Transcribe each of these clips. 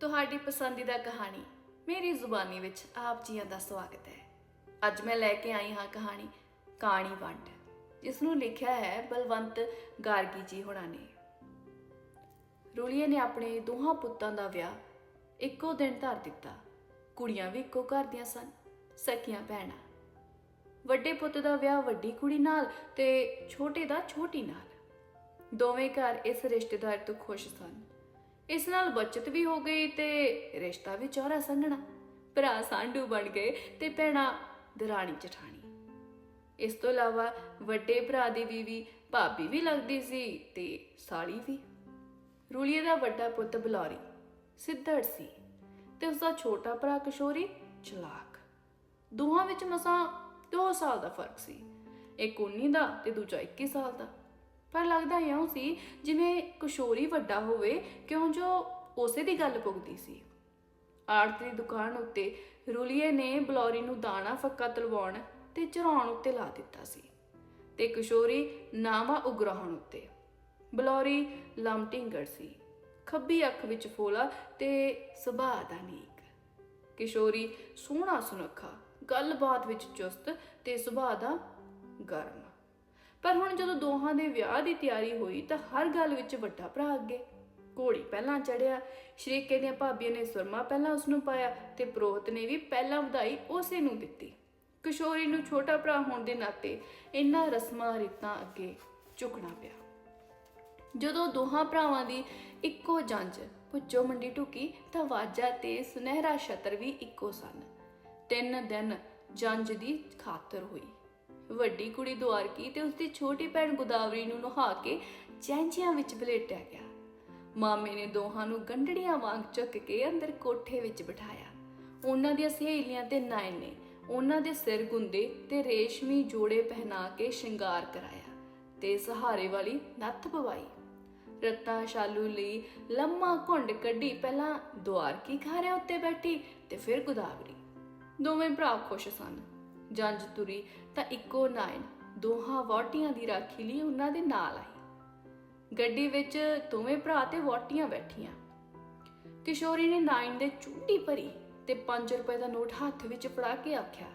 ਤੁਹਾਡੀ ਪਸੰਦੀਦਾ ਕਹਾਣੀ ਮੇਰੀ ਜ਼ੁਬਾਨੀ ਵਿੱਚ ਆਪ ਜੀਆਂ ਦਾ ਸਵਾਗਤ ਹੈ। ਅੱਜ ਮੈਂ ਲੈ ਕੇ ਆਈ ਹਾਂ ਕਹਾਣੀ ਕਾਣੀ ਵੰਡ ਜਿਸ ਨੂੰ ਲਿਖਿਆ ਹੈ ਬਲਵੰਤ ਗਾਰਗੀ ਜੀ ਹੋਣਾ ਨੇ। ਰੂਲੀਏ ਨੇ ਆਪਣੇ ਦੋਹਾਂ ਪੁੱਤਾਂ ਦਾ ਵਿਆਹ ਇੱਕੋ ਦਿਨ ਧਰ ਦਿੱਤਾ। ਕੁੜੀਆਂ ਵੀ ਇੱਕੋ ਘਰ ਦੀਆਂ ਸਨ, ਸਕੀਆਂ ਭੈਣਾਂ। ਵੱਡੇ ਪੁੱਤ ਦਾ ਵਿਆਹ ਵੱਡੀ ਕੁੜੀ ਨਾਲ ਤੇ ਛੋਟੇ ਦਾ ਛੋਟੀ ਨਾਲ। ਦੋਵੇਂ ਘਰ ਇਸ ਰਿਸ਼ਤੇਦਾਰ ਤੋਂ ਖੁਸ਼ ਸਨ। ਇਸ ਨਾਲ ਬਚਤ ਵੀ ਹੋ ਗਈ ਤੇ ਰਿਸ਼ਤਾ ਵੀ ਚੌਰਾ ਸੰਘਣਾ। ਭਰਾ ਸਾਂਢੂ ਬਣ ਗਏ ਤੇ ਭੈਣਾਂ ਦਰਾਣੀ ਜਠਾਣੀ। ਇਸ ਤੋਂ ਇਲਾਵਾ ਵੱਡੇ ਭਰਾ ਦੀ ਬੀਵੀ ਭਾਬੀ ਵੀ ਲੱਗਦੀ ਸੀ ਤੇ ਸਾਲੀ ਵੀ। ਰੂਲੀਏ ਦਾ ਵੱਡਾ ਪੁੱਤ ਬਲੌਰੀ, ਸਿੱਧੜ ਸੀ ਤੇ ਉਸਦਾ ਛੋਟਾ ਭਰਾ ਕਿਸ਼ੋਰੀ ਚਲਾਕ। ਦੋਹਾਂ ਵਿੱਚ ਮਸਾਂ 2 ਸਾਲ ਦਾ ਫ਼ਰਕ ਸੀ, ਇੱਕ 19 ਦਾ ਤੇ ਦੂਜਾ 21 ਸਾਲ ਦਾ। ਪਰ ਲੱਗਦਾ ਇਉਂ ਸੀ, ਜਿਵੇਂ ਕਿਸ਼ੋਰੀ ਵੱਡਾ ਹੋਵੇ, ਕਿਉਂ ਜੋ ਉਸੇ ਦੀ ਗੱਲ ਪੁੱਗਦੀ ਸੀ। ਆੜਤ ਦੀ ਦੁਕਾਨ ਉੱਤੇ ਰੁਲੀਏ ਨੇ ਬਲੌਰੀ ਨੂੰ ਦਾਣਾ ਫੱਕਾ ਤਲਵਾਉਣ ਤੇ ਚਰਾਉਣ ਉੱਤੇ ਲਾ ਦਿੱਤਾ ਸੀ ਤੇ ਕਿਸ਼ੋਰੀ ਨਾਵਾ ਉਗਰਾਹਣ ਉੱਤੇ। ਬਲੌਰੀ ਲਮਟਿੰਗੜ ਸੀ, ਖੱਬੀ ਅੱਖ ਵਿੱਚ ਫੋਲਾ ਤੇ ਸੁਭਾਅ ਦਾ ਨੀਕ। ਕਿਸ਼ੋਰੀ ਸੋਹਣਾ ਸੁਨੱਖਾ, ਗੱਲਬਾਤ ਵਿੱਚ ਚੁਸਤ ਤੇ ਸੁਭਾਅ ਦਾ ਗਰਮ। ਪਰ ਹੁਣ ਜਦੋਂ ਦੋਹਾਂ ਦੇ ਵਿਆਹ ਦੀ ਤਿਆਰੀ ਹੋਈ ਤਾਂ ਹਰ ਗੱਲ ਵਿੱਚ ਵੱਡਾ ਭਰਾ ਅੱਗੇ। ਘੋੜੀ ਪਹਿਲਾਂ ਚੜਿਆ, ਸ਼ਰੀਕੇ ਦੀਆਂ ਭਾਬੀਆਂ ਨੇ ਸੁਰਮਾ ਪਹਿਲਾਂ ਉਸ ਨੂੰ ਪਾਇਆ ਤੇ ਪ੍ਰੋਹਤ ਨੇ ਵੀ ਪਹਿਲਾਂ ਵਧਾਈ ਉਸੇ ਨੂੰ ਦਿੱਤੀ। ਕਿਸ਼ੋਰੀ ਨੂੰ ਛੋਟਾ ਭਰਾ ਹੋਣ ਦੇ ਨਾਤੇ ਇਨ੍ਹਾਂ ਰਸਮਾਂ ਰੀਤਾਂ ਅੱਗੇ ਝੁਕਣਾ ਪਿਆ। ਜਦੋਂ ਦੋਹਾਂ ਭਰਾਵਾਂ ਦੀ ਇੱਕੋ ਜੰਜ ਪੁੱਜੋ ਮੰਡੀ ਢੁਕੀ ਤਾਂ ਵਾਜਾ ਤੇ ਸੁਨਹਿਰਾ ਛਤਰ ਵੀ ਇੱਕੋ ਸਨ। ਤਿੰਨ ਦਿਨ ਜੰਜ ਦੀ ਖਾਤਰ ਹੋਈ। ਵੱਡੀ ਕੁੜੀ ਦੁਆਰਕੀ ਤੇ ਉਸਦੀ ਛੋਟੀ ਭੈਣ ਗੋਦਾਵਰੀ ਨੂੰ ਨਹਾ ਕੇ ਚੈਂਚੀਆਂ ਵਿੱਚ ਬਲੇਟਿਆ ਗਿਆ। ਮਾਮੇ ਨੇ ਦੋਹਾਂ ਨੂੰ ਗੰਢੜੀਆਂ ਵਾਂਗ ਚੁੱਕ ਕੇ ਅੰਦਰ ਕੋਠੇ ਵਿੱਚ ਬਿਠਾਇਆ। ਉਹਨਾਂ ਦੀਆਂ ਸਹੇਲੀਆਂ ਤੇ ਨਾਇਨ ਨੇ ਉਹਨਾਂ ਦੇ ਸਿਰ ਗੁੰਦੇ ਤੇ ਰੇਸ਼ਮੀ ਜੋੜੇ ਪਹਿਨਾ ਕੇ ਸ਼ਿੰਗਾਰ ਕਰਾਇਆ ਤੇ ਸਹਾਰੇ ਵਾਲੀ ਨੱਥ ਪਵਾਈ। ਰਤਾ ਸ਼ਾਲੂ ਲਈ ਲੰਮਾ ਘੁੰਡ ਕੱਢੀ ਪਹਿਲਾਂ ਦੁਆਰਕੀ ਖਾਰਿਆਂ ਉੱਤੇ ਬੈਠੀ ਤੇ ਫਿਰ ਗੋਦਾਵਰੀ। ਦੋਵੇਂ ਭਰਾ ਖੁਸ਼ ਸਨ। ਜੰਜ ਤੁਰੀ ਤਾਂ ਇੱਕੋ ਨਾਇਣ ਦੋਹਾਂ ਵੋਟੀਆਂ ਦੀ ਰਾਖੀ ਲਈ ਉਹਨਾਂ ਦੇ ਨਾਲ ਆਈ। ਗੱਡੀ ਵਿੱਚ ਦੋਵੇਂ ਭਰਾ ਤੇ ਵੋਟੀਆਂ ਬੈਠੀਆਂ। ਕਿਸ਼ੋਰੀ ਨੇ ਨਾਇਣ ਦੇ ਚੁੰਡੀ ਭਰੀ ਤੇ 5 ਰੁਪਏ ਦਾ ਨੋਟ ਹੱਥ ਵਿੱਚ ਫੜਾ ਕੇ ਆਖਿਆ,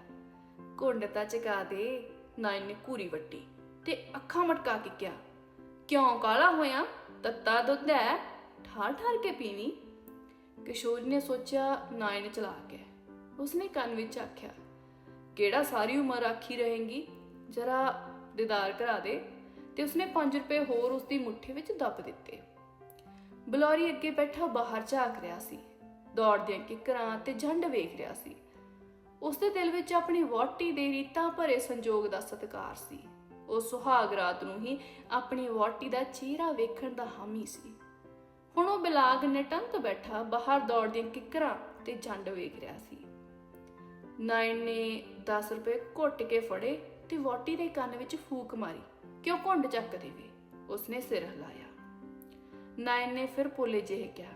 ਘੁੰਡ ਤਾਂ ਚਕਾ ਦੇ। ਨਾਇਨ ਨੇ ਘੂਰੀ ਵੱਟੀ ਤੇ ਅੱਖਾਂ ਮਟਕਾ ਕੇ ਕਿਹਾ, ਕਿਉਂ ਕਾਲਾ ਹੋਇਆ? ਤੱਤਾ ਦੁੱਧ ਹੈ। ਠਾਰ ਠਾਰ ਕੇ ਪੀਣੀ ਕਿਸ਼ੋਰੀ ਨੇ ਸੋਚਿਆ, ਨਾਇਣ ਚਲਾ ਕੇ ਉਸਨੇ ਕੰਨ ਵਿੱਚ ਆਖਿਆ ਕਿਹੜਾ ਸਾਰੀ ਉਮਰ ਆਖੀ ਰਹੇਗੀ? ਜਰਾ ਦੀਦਾਰ ਕਰਾ ਦੇ। ਤੇ ਉਸਨੇ 5 ਰੁਪਏ ਹੋਰ ਉਸਦੀ ਮੁੱਠੀ ਵਿੱਚ ਦੱਬ ਦਿੱਤੇ। ਬਲੌਰੀ ਅੱਗੇ ਬੈਠਾ ਬਾਹਰ ਝਾਕ ਰਿਹਾ ਸੀ। ਦੌੜਦਿਆਂ ਕਿਕਰਾਂ ਤੇ ਝੰਡ ਵੇਖ ਰਿਹਾ ਸੀ। ਉਸਦੇ ਦਿਲ ਵਿੱਚ ਆਪਣੀ ਵੋਟੀ ਦੇ ਰੀਤਾਂ ਭਰੇ ਸੰਜੋਗ ਦਾ ਸਤਿਕਾਰ ਸੀ। ਉਹ ਸੁਹਾਗ ਰਾਤ ਨੂੰ ਹੀ ਆਪਣੀ ਵੋਟੀ ਦਾ ਚਿਹਰਾ ਵੇਖਣ ਦਾ ਹਾਮੀ ਸੀ। ਹੁਣ ਉਹ ਬਿਲਾਗ ਨਟੰਤ ਬੈਠਾ ਬਾਹਰ ਦੌੜਦਿਆਂ ਕਿਕਰਾਂ ਤੇ ਝੰਡ ਵੇਖ ਰਿਹਾ ਸੀ। ਨਾਇਣ ਨੇ 10 ਰੁਪਏ ਘੁੱਟ ਕੇ ਫੜੇ ਤੇ ਵੋਟੀ ਦੇ ਕੰਨ ਵਿੱਚ ਫੂਕ ਮਾਰੀ। ਕਿਉਂ ਘੁੰਡ ਚੱਕ ਦੇਵੇ ਉਸਨੇ ਸਿਰ ਹਿਲਾਇਆ। ਨਾਇਣ ਨੇ ਫਿਰ ਪੋਲੇ ਜਿਹੇ ਕਿਹਾ,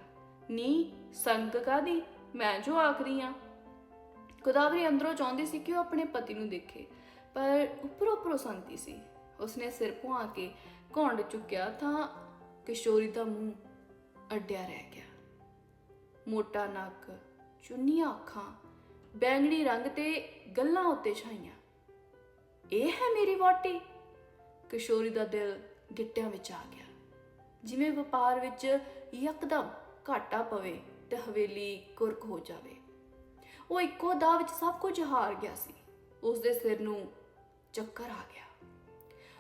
ਨੀ, ਸੰਗ ਕਾਦੀ ਮੈਂ ਜੋ ਆਖਦੀ ਆ। ਗੋਦਾਵਰੀ ਅੰਦਰੋਂ ਚਾਹੁੰਦੀ ਸੀ ਕਿ ਉਹ ਆਪਣੇ ਪਤੀ ਨੂੰ ਦੇਖੇ, ਪਰ ਉੱਪਰੋਂ ਉੱਪਰੋਂ ਸੰਤੀ ਸੀ। ਉਸਨੇ ਸਿਰ ਪੁਆ ਕੇ ਘੁੰਡ ਚੁੱਕਿਆ ਤਾਂ ਕਿਸ਼ੋਰੀ ਦਾ ਮੂੰਹ ਅੱਡਿਆ ਰਹਿ ਗਿਆ। ਮੋਟਾ ਨੱਕ, ਚੁੰਨੀਆਂ ਅੱਖਾਂ ਬੈਂਗਣੀ ਰੰਗ ਤੇ ਗੱਲਾਂ ਉੱਤੇ ਛਾਈਆਂ। ਇਹ ਹੈ ਮੇਰੀ ਵੋਟੀ ਕਿਸ਼ੋਰੀ ਦਾ ਦਿਲ ਗਿੱਟਿਆਂ ਵਿੱਚ ਆ ਗਿਆ। ਜਿਵੇਂ ਵਪਾਰ ਵਿੱਚ ਯਕਦਮ ਘਾਟਾ ਪਵੇ ਤੇ ਹਵੇਲੀ ਕੁਰਕ ਹੋ ਜਾਵੇ। ਉਹ ਇੱਕੋ ਦਾ ਵਿੱਚ ਸਭ ਕੁਝ ਹਾਰ ਗਿਆ ਸੀ। ਉਸ ਦੇ ਸਿਰ ਨੂੰ ਚੱਕਰ ਆ ਗਿਆ।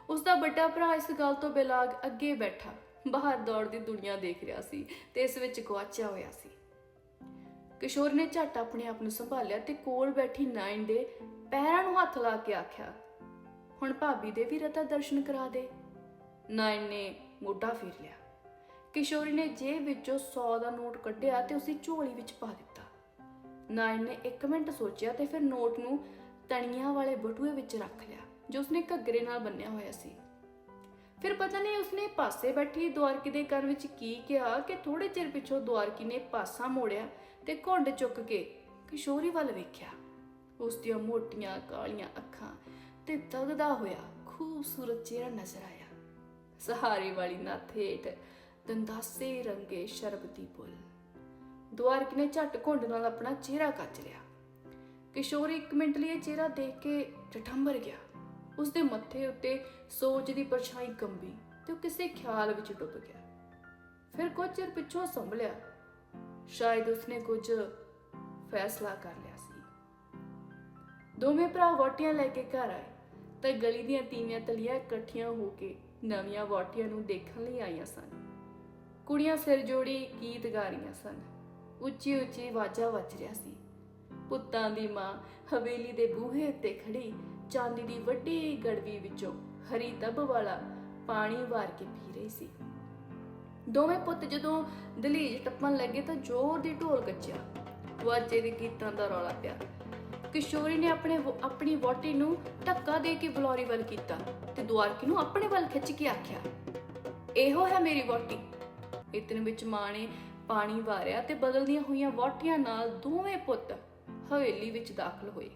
ਉਸ ਦਾ ਵੱਡਾ ਭਰਾ ਇਸ ਗੱਲ ਤੋਂ ਬੇਲਾਗ ਅੱਗੇ ਬੈਠਾ। ਬਾਹਰ ਦੌੜਦੀ ਦੁਨੀਆ ਦੇਖ ਰਿਹਾ ਸੀ ਤੇ ਇਸ ਵਿੱਚ ਗਵਾਚਿਆ ਹੋਇਆ ਸੀ। ਕਿਸ਼ੋਰ ਨੇ ਝੱਟ ਆਪਣੇ ਆਪ ਨੂੰ ਸੰਭਾਲਿਆ ਤੇ ਕੋਲ ਬੈਠੀ ਨਾਇਨ ਦੇ ਪੈਰਾਂ ਨੂੰ ਹੱਥ ਲਾ ਕੇ ਆਖਿਆ, ਹੁਣ ਭਾਬੀ ਦੇ ਵੀ ਰਤਾ ਦਰਸ਼ਨ ਕਰਾ ਦੇ। ਨਾਇਨ ਨੇ ਮੋਢਾ ਫੇਰ ਲਿਆ। ਕਿਸ਼ੋਰੀ ਨੇ ਜੇਬ ਵਿੱਚੋਂ 100 ਦਾ ਨੋਟ ਕੱਢਿਆ ਤੇ ਉਸੇ ਝੋਲੀ ਵਿੱਚ ਪਾ ਦਿੱਤਾ। ਨਾਇਨ ਨੇ 1 ਮਿੰਟ ਸੋਚਿਆ ਤੇ ਫਿਰ ਨੋਟ ਨੂੰ ਤਣੀਆਂ ਵਾਲੇ ਬਟੂਏ ਵਿੱਚ ਰੱਖ ਲਿਆ, ਜੋ ਉਸਨੇ ਘੱਗਰੇ ਨਾਲ ਬੰਨਿਆ ਹੋਇਆ ਸੀ। ਫਿਰ ਪਤਾ ਨਹੀਂ ਉਸਨੇ ਪਾਸੇ ਬੈਠੀ ਦੁਆਰਕੀ ਦੇ ਕੰਨ ਵਿੱਚ ਕੀ ਕਿਹਾ ਕਿ ਥੋੜੇ ਚਿਰ ਪਿੱਛੋਂ ਦੁਆਰਕੀ ਨੇ ਪਾਸਾ ਮੋੜਿਆ ਤੇ ਘੁੰਡ ਚੁੱਕ ਕੇ ਕਿਸ਼ੋਰੀ ਵੱਲ ਵੇਖਿਆ। ਉਸ ਦੀਆਂ ਮੋਟੀਆਂ ਕਾਲੀਆਂ ਅੱਖਾਂ ਤੇ ਤਗਦਾ ਹੋਇਆ ਖੂਬਸੂਰਤ ਚਿਹਰਾ ਨਜ਼ਰ ਆਇਆ। ਸਹਾਰੇ ਵਾਲੀ ਨੱਥ ਹੇਠ ਦੰਦਾਸੇ ਰੰਗੇ ਸ਼ਰਬਤੀ ਬੁੱਲ। ਦੁਆਰਕ ਨੇ ਝੱਟ ਘੁੰਡ ਨਾਲ ਆਪਣਾ ਚਿਹਰਾ ਕੱਚ ਲਿਆ। ਕਿਸ਼ੋਰੀ ਇੱਕ ਮਿੰਟ ਲਈ ਇਹ ਚਿਹਰਾ ਦੇਖ ਕੇ ਠਠੰਬਰ ਗਿਆ। ਉਸ ਦੇ ਮੱਥੇ ਉੱਤੇ ਸੋਚ ਦੀ ਪਰਛਾਈ ਕੰਬੀ ਤੇ ਉਹ ਕਿਸੇ ਖਿਆਲ ਵਿੱਚ ਡੁੱਬ ਗਿਆ। ਫਿਰ ਕੁਝ ਚਿਰ ਪਿੱਛੋਂ ਸੰਭਲਿਆ ਸ਼ਾਇਦ ਉਸਨੇ ਕੁਝ ਫੈਸਲਾ ਕਰ ਲਿਆ ਸੀ। ਦੋਵੇਂ ਭਰਾ ਵੋਟੀਆਂ ਲੈ ਕੇ ਘਰ ਆਏ ਤਾਂ ਗਲੀ ਦੀਆਂ ਤੀਵੀਆਂ ਤਲੀਆਂ ਇਕੱਠੀਆਂ ਹੋ ਕੇ ਨਵੀਆਂ ਵੋਟੀਆਂ ਨੂੰ ਦੇਖਣ ਲਈ ਆਈਆਂ ਸਨ। ਕੁੜੀਆਂ ਸਿਰ ਜੋੜੀ ਗੀਤ ਗਾ ਰਹੀਆਂ ਸਨ। ਉੱਚੀ ਉੱਚੀ ਆਵਾਜ਼ਾਂ ਵੱਜ ਰਿਹਾ ਸੀ। ਪੁੱਤਾਂ ਦੀ ਮਾਂ ਹਵੇਲੀ ਦੇ ਬੂਹੇ ਉੱਤੇ ਖੜੀ ਚਾਂਦੀ ਦੀ ਵੱਡੀ ਗੜਵੀ ਵਿੱਚੋਂ ਹਰੀ ਤਬ ਵਾਲਾ ਪਾਣੀ ਵਾਰ ਕੇ ਪੀ ਰਹੀ ਸੀ। ਦੋਵੇਂ ਪੁੱਤ ਜਦੋਂ ਦਲੀਜ ਟੱਪਣ ਲੱਗੇ ਤਾਂ ਜ਼ੋਰ ਦੀ ਢੋਲ ਕੱਚਿਆ। ਵਾਜੇ ਦੇ ਗੀਤਾਂ ਦਾ ਰੌਲਾ ਪਿਆ। ਕਿਸ਼ੋਰੀ ਨੇ ਆਪਣੇ ਆਪਣੀ ਵੋਟੀ ਨੂੰ ਧੱਕਾ ਦੇ ਕੇ ਬਲੌਰੀ ਵੱਲ ਕੀਤਾ ਤੇ ਦੁਆਰਕੀ ਨੂੰ ਆਪਣੇ ਵੱਲ ਖਿੱਚ ਕੇ ਆਖਿਆ, ਇਹੋ ਹੈ ਮੇਰੀ ਵੋਟੀ ਇਤਨ ਵਿੱਚ ਮਾਂ ਨੇ ਪਾਣੀ ਵਾਰਿਆ ਤੇ ਬਦਲਦੀਆਂ ਹੋਈਆਂ ਵੋਟੀਆਂ ਨਾਲ ਦੋਵੇਂ ਪੁੱਤ ਹਵੇਲੀ ਵਿੱਚ ਦਾਖਲ ਹੋਏ।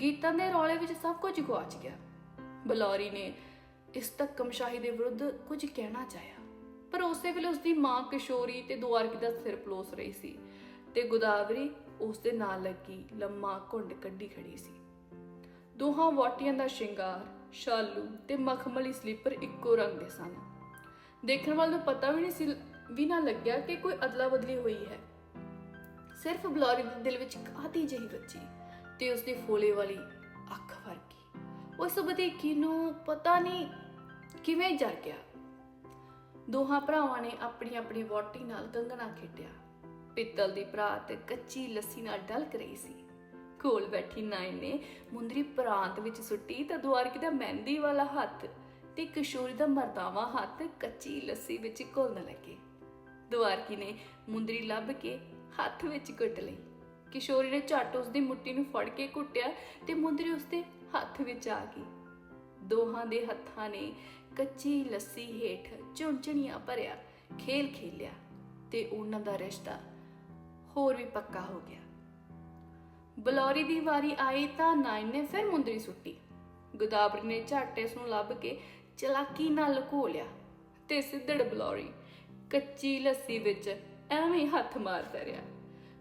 ਗੀਤਾਂ ਦੇ ਰੌਲੇ ਵਿੱਚ ਸਭ ਕੁਝ ਗੁਆਚ ਗਿਆ। ਬਲੌਰੀ ਨੇ ਇਸ ਧੱਕਮਸ਼ਾਹੀ ਦੇ ਵਿਰੁੱਧ ਕੁਝ ਕਹਿਣਾ ਚਾਹਿਆ। ਪਰ ਉਸੇ ਵੇਲੇ ਉਸਦੀ ਮਾਂ ਕਿਸ਼ੋਰੀ ਤੇ ਦੁਆਰਕੀ ਦਾ ਸਿਰ ਪਲੋਸ ਰਹੀ ਸੀ ਤੇ ਗੋਦਾਵਰੀ ਉਸ ਦੇ ਨਾਲ ਲੱਗੀ ਲੰਮਾ ਘੁੰਡ ਕੱਢੀ ਖੜੀ ਸੀ। ਦੋਹਾਂ ਵਾਟੀਆਂ ਦਾ ਸ਼ਿੰਗਾਰ, ਸ਼ਾਲੂ ਤੇ ਮਖਮਲੀ ਸਲੀਪਰ ਇੱਕੋ ਰੰਗ ਦੇ ਸਨ। ਦੇਖਣ ਵਾਲ ਨੂੰ ਪਤਾ ਵੀ ਨਹੀਂ ਸੀ, ਵੀ ਨਾ ਲੱਗਿਆ ਕਿ ਕੋਈ ਅਦਲਾ ਬਦਲੀ ਹੋਈ ਹੈ। ਸਿਰਫ ਬਲੌਰੀ ਦੇ ਦਿਲ ਵਿੱਚ ਕਾਹਦੀ ਜਿਹੀ ਬੱਚੀ ਤੇ ਉਸਦੇ ਫੋਲੇ ਵਾਲੀ ਅੱਖ ਵਰਗੀ ਉਸ ਬਦੀਕੀ ਨੂੰ ਪਤਾ ਨਹੀਂ ਕਿਵੇਂ ਜਰ ਗਿਆ। ਦੋਹਾਂ ਭਰਾਵਾਂ ਨੇ ਆਪਣੀ ਆਪਣੀ ਵੋਟੀ ਨਾਲ ਕੰਗਣਾ ਖੇਡਿਆ। ਪਿੱਤਲ ਦੀ ਭਰਾਤ ਕੱਚੀ ਲੱਸੀ ਨਾਲ ਡਲਕ ਰਹੀ ਸੀ। ਕੋਲ ਬੈਠੀ ਨਾਇਨ ਨੇ ਮੁੰਦਰੀ ਪ੍ਰਾਂਤ ਵਿੱਚ ਸੁੱਟੀ ਤਾਂ ਦੁਆਰਕੀ ਦਾ ਮਹਿੰਦੀ ਵਾਲਾ ਹੱਥ ਤੇ ਕਿਸ਼ੋਰੀ ਦਾ ਮਰਦਾਵਾ ਹੱਥ ਕੱਚੀ ਲੱਸੀ ਵਿੱਚ ਘੁਲਣ ਲੱਗੇ। ਦੁਆਰਕੀ ਨੇ ਮੁੰਦਰੀ ਲੱਭ ਕੇ ਹੱਥ ਵਿੱਚ ਕੁੱਟ ਲਈ। ਕਿਸ਼ੋਰੀ ਨੇ ਝੱਟ ਉਸ ਦੀ ਮੁੱਠੀ ਨੂੰ ਫੜ ਕੇ ਘੁੱਟਿਆ ਤੇ ਮੁੰਦਰੀ ਉਸ ਦੇ ਹੱਥ ਵਿੱਚ ਆ ਗਈ। ਦੋਹਾਂ ਦੇ ਹੱਥਾਂ ਨੇ ਕੱਚੀ ਲੱਸੀ ਹੇਠ ਝੁੰਝਣੀਆਂ ਭਰਿਆ ਖੇਲ ਖੇਲਿਆ ਤੇ ਉਹਨਾਂ ਦਾ ਰਿਸ਼ਤਾ ਹੋਰ ਵੀ ਪੱਕਾ ਹੋ ਗਿਆ। ਬਲੌਰੀ ਦੀ ਵਾਰੀ ਆਈ ਤਾਂ ਨਾਇਨ ਨੇ ਫਿਰ ਮੁੰਦਰੀ ਸੁੱਟੀ। ਗੁਦਾਬਰੀ ਨੇ ਝੱਟ ਇਸ ਨੂੰ ਲੱਭ ਕੇ ਚਲਾਕੀ ਨਾਲ ਲੁਕੋ ਲਿਆ ਤੇ ਸਿੱਧੜ ਬਲੌਰੀ ਕੱਚੀ ਲੱਸੀ ਵਿੱਚ ਐਵੇਂ ਹੱਥ ਮਾਰਦਾ ਰਿਹਾ।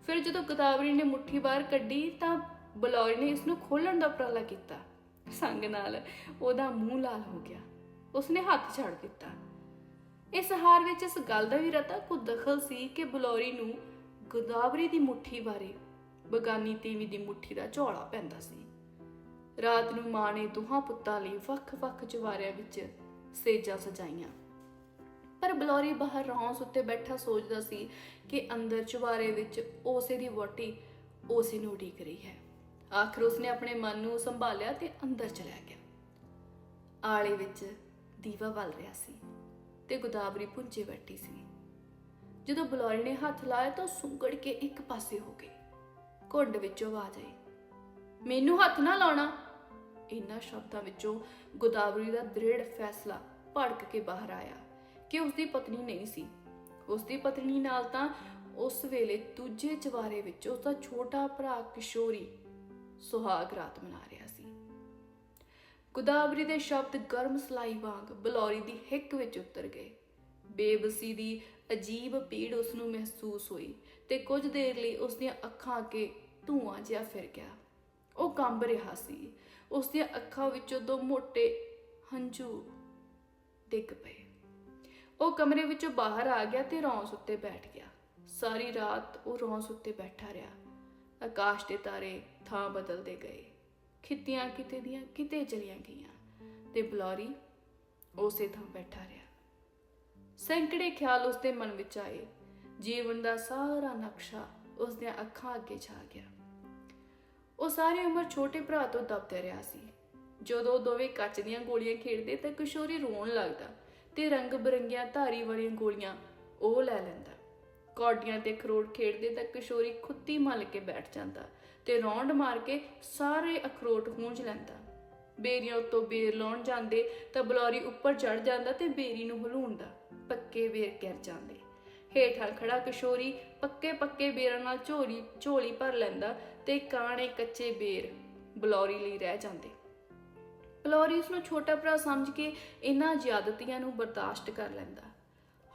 ਫਿਰ ਜਦੋਂ ਗੋਦਾਵਰੀ ਨੇ ਮੁੱਠੀ ਬਾਹਰ ਕੱਢੀ ਤਾਂ ਬਲੌਰੀ ਨੇ ਇਸ ਨੂੰ ਖੋਲਣ ਦਾ ਉਪਰਾਲਾ ਕੀਤਾ। ਸੰਗ ਨਾਲ ਉਹਦਾ ਮੂੰਹ ਲਾਲ ਹੋ ਗਿਆ। ਉਸਨੇ ਹੱਥ ਛੱਡ ਦਿੱਤਾ। ਇਸ ਹਾਰ ਵਿੱਚ ਇਸ ਗੱਲ ਦਾ ਵੀ ਰਤਾ ਕੋ ਦਖਲ ਸੀ ਕਿ ਬਲੌਰੀ ਨੂੰ ਗੋਦਾਵਰੀ ਦੀ ਮੁੱਠੀ ਬਾਰੇ, ਬਗਾਨੀ ਤੀਵੀ ਦੀ ਮੁੱਠੀ ਦਾ ਝੋਲਾ ਪੈਂਦਾ ਸੀ। ਰਾਤ ਨੂੰ ਮਾਂ ਨੇ ਦੋਹਾਂ ਪੁੱਤਾਂ ਲਈ ਵੱਖ-ਵੱਖ ਚਵਾਰਿਆਂ ਵਿੱਚ ਸੇਜਾਂ ਸਜਾਈਆਂ। ਪਰ ਬਲੌਰੀ ਬਾਹਰ ਰੌਂਸ ਉੱਤੇ ਬੈਠਾ ਸੋਚਦਾ ਸੀ ਕਿ ਅੰਦਰ ਚੁਬਾਰੇ ਵਿੱਚ ਉਸੇ ਦੀ ਵੋਟੀ ਉਸੇ ਨੂੰ ਉਡੀਕ ਰਹੀ ਹੈ। ਆਖਰ ਉਸਨੇ ਆਪਣੇ ਮਨ ਨੂੰ ਸੰਭਾਲਿਆ ਤੇ ਅੰਦਰ ਚਲਿਆ ਗਿਆ। ਆਲੇ ਵਿੱਚ ਦੀਵਾ ਬਲ ਰਿਹਾ ਸੀ ਤੇ ਗੁਦਾਬਰੀ ਪੁੰਜੇ ਬੈਠੀ ਸੀ। ਜਦੋਂ ਬਲੌਰੀ ਨੇ ਹੱਥ ਲਾਇਆ ਤਾਂ ਸੁੰਗੜ ਕੇ ਇੱਕ ਪਾਸੇ ਹੋ ਗਈ। ਘੁੰਡ ਵਿੱਚੋਂ ਆਵਾਜ਼ ਆਈ, ਮੈਨੂੰ ਹੱਥ ਨਾ ਲਾਉਣਾ! ਇਨ੍ਹਾਂ ਸ਼ਬਦਾਂ ਵਿੱਚੋਂ ਗੋਦਾਵਰੀ ਦਾ ਦ੍ਰਿੜ ਫੈਸਲਾ ਭੜਕ ਕੇ ਬਾਹਰ ਆਇਆ। ਕਿ ਉਸ ਦੀ ਪਤਨੀ ਨਹੀਂ ਸੀ। ਉਸ ਦੀ ਪਤਨੀ ਨਾਲ ਤਾਂ ਉਸ ਵੇਲੇ ਦੂਜੇ ਚਵਾਰੇ ਵਿੱਚ ਉਸ ਦਾ ਛੋਟਾ ਭਰਾ ਕਿਸ਼ੋਰੀ ਸੁਹਾਗ ਰਾਤ ਮਨਾ ਰਿਹਾ ਸੀ। ਗੋਦਾਵਰੀ ਦੇ ਸ਼ਬਦ ਗਰਮ ਸਲਾਈ ਵਾਂਗ ਬਲੌਰੀ ਦੀ ਹਿੱਕ ਵਿੱਚ ਉਤਰ ਗਏ। ਬੇਬਸੀ ਦੀ ਅਜੀਬ ਪੀੜ ਉਸ ਨੂੰ ਮਹਿਸੂਸ ਹੋਈ ਤੇ ਕੁਝ ਦੇਰ ਲਈ ਉਸ ਦੀਆਂ ਅੱਖਾਂ ਅੱਗੇ ਧੂਆਂ ਜਿਹਾ ਫਿਰ ਗਿਆ। ਉਹ ਕੰਬ ਰਿਹਾ ਸੀ। ਉਸ ਦੀਆਂ ਅੱਖਾਂ ਵਿੱਚੋਂ ਦੋ ਮੋٹے ਹੰਝੂ ਡਿੱਗ ਪਏ। ਉਹ ਕਮਰੇ ਵਿੱਚੋਂ ਬਾਹਰ ਆ ਗਿਆ ਤੇ ਰੌਂਸ ਉੱਤੇ ਬੈਠ ਗਿਆ। ਸਾਰੀ ਰਾਤ ਉਹ ਰੌਂਸ ਉੱਤੇ ਬੈਠਾ ਰਿਹਾ। ਆਕਾਸ਼ ਦੇ ਤਾਰੇ ਥਾਂ ਬਦਲਦੇ ਗਏ। ਖਿੱਤੀਆਂ ਕਿਤੇ ਦੀਆਂ ਕਿਤੇ ਚਲੀਆਂ ਗਈਆਂ ਤੇ ਬਲੌਰੀ ਉਸੇ ਥਾਂ ਬੈਠਾ ਰਿਹਾ। ਸੈਂਕੜੇ ਖਿਆਲ ਉਸਦੇ ਮਨ ਵਿੱਚ ਆਏ। ਜੀਵਨ ਦਾ ਸਾਰਾ ਨਕਸ਼ਾ ਉਸ ਦੀਆਂ ਅੱਖਾਂ ਅੱਗੇ ਛਾ ਗਿਆ। ਉਹ ਸਾਰੀ ਉਮਰ ਛੋਟੇ ਭਰਾ ਤੋਂ ਦਬਦਾ ਰਿਹਾ ਸੀ। ਜਦੋਂ ਦੋਵੇਂ ਕੱਚ ਦੀਆਂ ਗੋਲੀਆਂ ਖੇਡਦੇ ਤਾਂ ਕਿਸ਼ੋਰੀ ਰੋਣ ਲੱਗਦਾ। ਤੇ ਰੰਗ ਬਰੰਗੀਆਂ ਧਾਰੀ ਵਾਲੀਆਂ ਗੋਲੀਆਂ ਉਹ ਲੈ ਲੈਂਦਾ। ਕੌਡੀਆਂ ਤੇ ਖਰੋੜ ਖੇਡਦੇ ਤਾਂ ਕਿਸ਼ੋਰੀ ਖੁੱਤੀ ਮਲ ਕੇ ਬੈਠ ਜਾਂਦਾ ਤੇ ਰੌਂਡ ਮਾਰ ਕੇ ਸਾਰੇ ਅਖਰੋਟ ਹੂੰਝ ਲੈਂਦਾ। ਬੇਰੀਆਂ ਉੱਤੋਂ ਬੇਰ ਲਾਉਣ ਜਾਂਦੇ ਤਾਂ ਬਲੌਰੀ ਉੱਪਰ ਚੜ ਜਾਂਦਾ ਤੇ ਬੇਰੀ ਨੂੰ ਹਲੂਣਦਾ ਪੱਕੇ ਬੇਰ ਗਿਰ ਜਾਂਦੇ। ਹੇਠਾਂ ਖੜਾ ਕਿਸ਼ੋਰੀ ਪੱਕੇ ਪੱਕੇ ਬੇਰਾਂ ਨਾਲ ਝੋਲੀ ਝੋਲੀ ਭਰ ਲੈਂਦਾ ਤੇ ਕਾਣੇ ਕੱਚੇ ਬੇਰ ਬਲੌਰੀ ਲਈ ਰਹਿ ਜਾਂਦੇ। ਬਲੌਰੀ ਉਸ ਨੂੰ ਛੋਟਾ ਭਰਾ ਸਮਝ ਕੇ ਇਹਨਾਂ ਜ਼ਿਆਦਤੀਆਂ ਨੂੰ ਬਰਦਾਸ਼ਤ ਕਰ ਲੈਂਦਾ।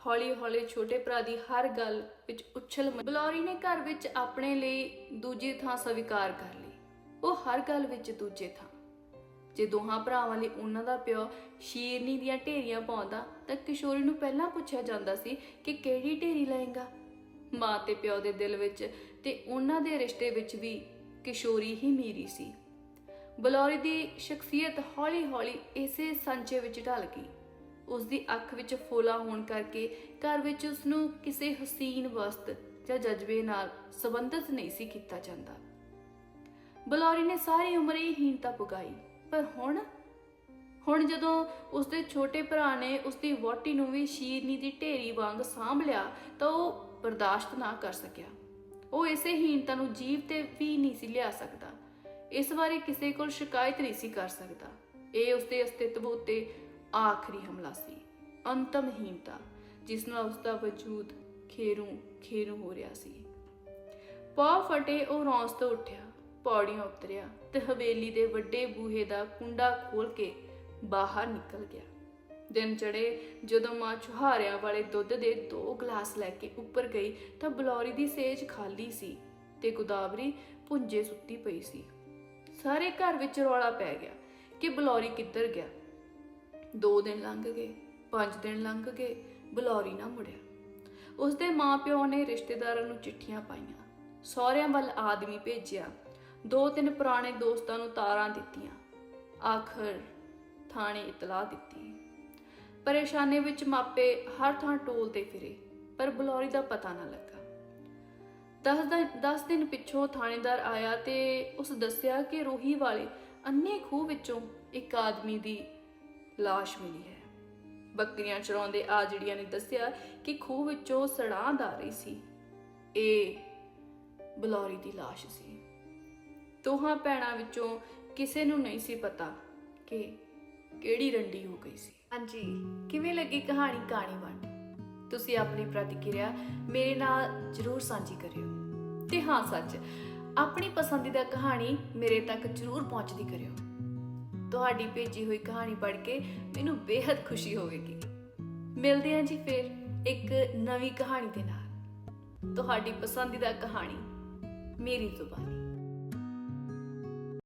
ਹੌਲੀ-ਹੌਲੀ ਛੋਟੇ ਭਰਾ ਦੀ ਹਰ ਗੱਲ ਵਿੱਚ ਉਛਲ ਮ- ਬਲੌਰੀ ਨੇ ਘਰ ਵਿੱਚ ਆਪਣੇ ਲਈ ਦੂਜੀ ਥਾਂ ਸਵੀਕਾਰ ਕਰ ਲਈ। ਉਹ ਹਰ ਗੱਲ ਵਿੱਚ ਦੂਜੇ ਥਾਂ। ਜੇ ਦੋਹਾਂ ਭਰਾਵਾਂ ਲਈ ਉਹਨਾਂ ਦਾ ਪਿਓ ਸ਼ੀਰਨੀ ਦੀਆਂ ਢੇਰੀਆਂ ਪਾਉਂਦਾ, ਤਾਂ ਕਿਸ਼ੋਰੀ ਨੂੰ ਪਹਿਲਾਂ ਪੁੱਛਿਆ ਜਾਂਦਾ ਸੀ ਕਿ ਕਿਹੜੀ ਢੇਰੀ ਲਏਗਾ? ਮਾਂ ਤੇ ਪਿਓ ਦੇ ਦਿਲ ਵਿੱਚ ਤੇ ਉਹਨਾਂ ਦੇ ਰਿਸ਼ਤੇ ਵਿੱਚ ਵੀ ਕਿਸ਼ੋਰੀ ਹੀ ਮੀਰੀ ਸੀ। ਬਲੌਰੀ ਦੀ ਸ਼ਖਸੀਅਤ ਹੌਲੀ-ਹੌਲੀ ਇਸੇ ਸੰਚੇ ਵਿੱਚ ਢਲ ਗਈ। ਉਸ ਦੀ ਅੱਖ ਵਿੱਚ ਫੋਲਾ ਹੋਣ ਕਰਕੇ ਘਰ ਵਿੱਚ ਉਸ ਨੂੰ ਕਿਸੇ ਹਸੀਨ ਵਸਤ ਜਾਂ ਜਜ਼ਬੇ ਨਾਲ ਸੰਬੰਧਿਤ ਨਹੀਂ ਸੀ ਕੀਤਾ ਜਾਂਦਾ। ਬਲੌਰੀ ਨੇ ਸਾਰੀ ਉਮਰ ਇਹ ਹੀਨਤਾ ਪੁਗਾਈ, ਪਰ ਹੁਣ? ਹੁਣ ਜਦੋਂ ਉਸਦੇ ਛੋਟੇ ਭਰਾ ਨੇ ਉਸਦੀ ਵੋਟੀ ਨੂੰ ਵੀ ਸ਼ੀਰਨੀ ਦੀ ਢੇਰੀ ਵਾਂਗ ਸਾਂਭ ਲਿਆ, ਤਾਂ ਉਹ ਬਰਦਾਸ਼ਤ ਨਾ ਕਰ ਸਕਿਆ। ਉਹ ਇਸੇ ਹੀਣਤਾ ਨੂੰ ਜੀਵ ਤੇ ਵੀ ਨਹੀਂ ਸੀ ਲਿਆ ਸਕਦਾ। ਇਸ ਬਾਰੇ ਕਿਸੇ ਕੋਲ ਸ਼ਿਕਾਇਤ ਨਹੀਂ ਸੀ ਕਰ ਸਕਦਾ। ਇਹ ਉਸਦੇ ਅਸਤਿਤਵ ਉੱਤੇ ਆਖਰੀ ਹਮਲਾ ਸੀ, ਅੰਤਮ ਹੀਨਤਾ ਜਿਸ ਨਾਲ ਉਸਦਾ ਵਜੂਦ ਖੇਰੂ ਖੇਰੂ ਹੋ ਰਿਹਾ ਸੀ। ਪੌ ਫਟੇ ਉਹ ਰੌਂਸ ਤੋਂ ਉੱਠਿਆ, ਪੌੜੀਆਂ ਉਤਰਿਆ ਤੇ ਹਵੇਲੀ ਦੇ ਵੱਡੇ ਬੂਹੇ ਦਾ ਕੁੰਡਾ ਖੋਲ ਕੇ ਬਾਹਰ ਨਿਕਲ ਗਿਆ। ਦਿਨ ਚੜੇ ਜਦੋਂ ਮਾਂ ਚੁਹਾਰਿਆਂ ਵਾਲੇ ਦੁੱਧ ਦੇ ਦੋ ਗਲਾਸ ਲੈ ਕੇ ਉੱਪਰ ਗਈ ਤਾਂ ਬਲੌਰੀ ਦੀ ਸੇਜ ਖਾਲੀ ਸੀ ਤੇ ਗੁਦਾਵਰੀ ਪੁੰਜੇ ਸੁੱਤੀ ਪਈ ਸੀ। ਸਾਰੇ ਘਰ ਵਿੱਚ ਰੌਲਾ ਪੈ ਗਿਆ ਕਿ ਬਲੌਰੀ ਕਿੱਧਰ ਗਿਆ। ਦੋ ਦਿਨ ਲੰਘ ਗਏ, ਪੰਜ ਦਿਨ ਲੰਘ ਗਏ, ਬਲੌਰੀ ਨਾ ਮੁੜਿਆ। ਉਸਦੇ ਮਾਪਿਓ ਨੇ ਰਿਸ਼ਤੇਦਾਰਾਂ ਨੂੰ ਚਿੱਠੀਆਂ ਪਾਈਆਂ, ਸਹੁਰਿਆਂ ਵੱਲ ਆਦਮੀ ਭੇਜਿਆ, ਦੋ ਤਿੰਨ ਪੁਰਾਣੇ ਦੋਸਤਾਂ ਨੂੰ ਤਾਰਾਂ ਦਿੱਤੀਆਂ, ਆਖਰ ਥਾਣੇ ਇਤਲਾਹ ਦਿੱਤੀ। ਪਰੇਸ਼ਾਨੀ ਵਿੱਚ ਮਾਪੇ ਹਰ ਥਾਂ ਟੋਲਦੇ ਫਿਰੇ, ਪਰ ਬਲੌਰੀ ਦਾ ਪਤਾ ਨਾ ਲੱਗਾ। 10 ਦਿਨ ਪਿੱਛੋਂ ਥਾਣੇਦਾਰ ਆਇਆ ਤੇ ਉਸ ਦੱਸਿਆ ਕਿ ਰੋਹੀ ਵਾਲੇ ਅੰਨੇ ਖੂਹ ਵਿੱਚੋਂ ਇੱਕ ਆਦਮੀ ਦੀ ਲਾਸ਼ ਮਿਲੀ ਹੈ। ਬੱਕਰੀਆਂ ਚਰਾਉਂਦੇ ਆਜੜੀਆਂ ਨੇ ਦੱਸਿਆ ਕਿ ਖੂਹ ਵਿੱਚੋਂ ਸੜਾਂਦ ਆ ਰਹੀ ਸੀ। ਇਹ ਬਲੌਰੀ ਦੀ ਲਾਸ਼ ਸੀ। ਦੋਹਾਂ ਭੈਣਾਂ ਵਿੱਚੋਂ ਕਿਸੇ ਨੂੰ ਨਹੀਂ ਸੀ ਪਤਾ ਕਿ ਕਿਹੜੀ ਰੰਡੀ ਹੋ ਗਈ ਸੀ। ਹਾਂਜੀ, ਕਿਵੇਂ ਲੱਗੀ ਕਹਾਣੀ ਕਹਾਣੀ ਬਣ ਤੁਸੀਂ ਆਪਣੀ ਪ੍ਰਤੀਕਿਰਿਆ ਮੇਰੇ ਨਾਲ ਜਰੂਰ ਸਾਂਝੀ ਕਰਿਓ। ਤੇ ਹਾਂ, ਸੱਚ, ਆਪਣੀ ਪਸੰਦੀਦਾ ਕਹਾਣੀ ਮੇਰੇ ਤੱਕ ਜਰੂਰ ਪਹੁੰਚਦੀ ਕਰਿਓ। ਤੁਹਾਡੀ ਭੇਜੀ ਹੋਈ ਕਹਾਣੀ ਪੜ੍ਹ ਕੇ ਮੈਨੂੰ ਬੇहद ਖੁਸ਼ੀ ਹੋਵੇਗੀ। ਮਿਲਦੇ ਹਾਂ ਜੀ ਫਿਰ ਇੱਕ ਨਵੀਂ ਕਹਾਣੀ ਦੇ ਨਾਲ। ਤੁਹਾਡੀ ਪਸੰਦੀਦਾ ਕਹਾਣੀ ਮੇਰੀ ਜ਼ੁਬਾਨੀ।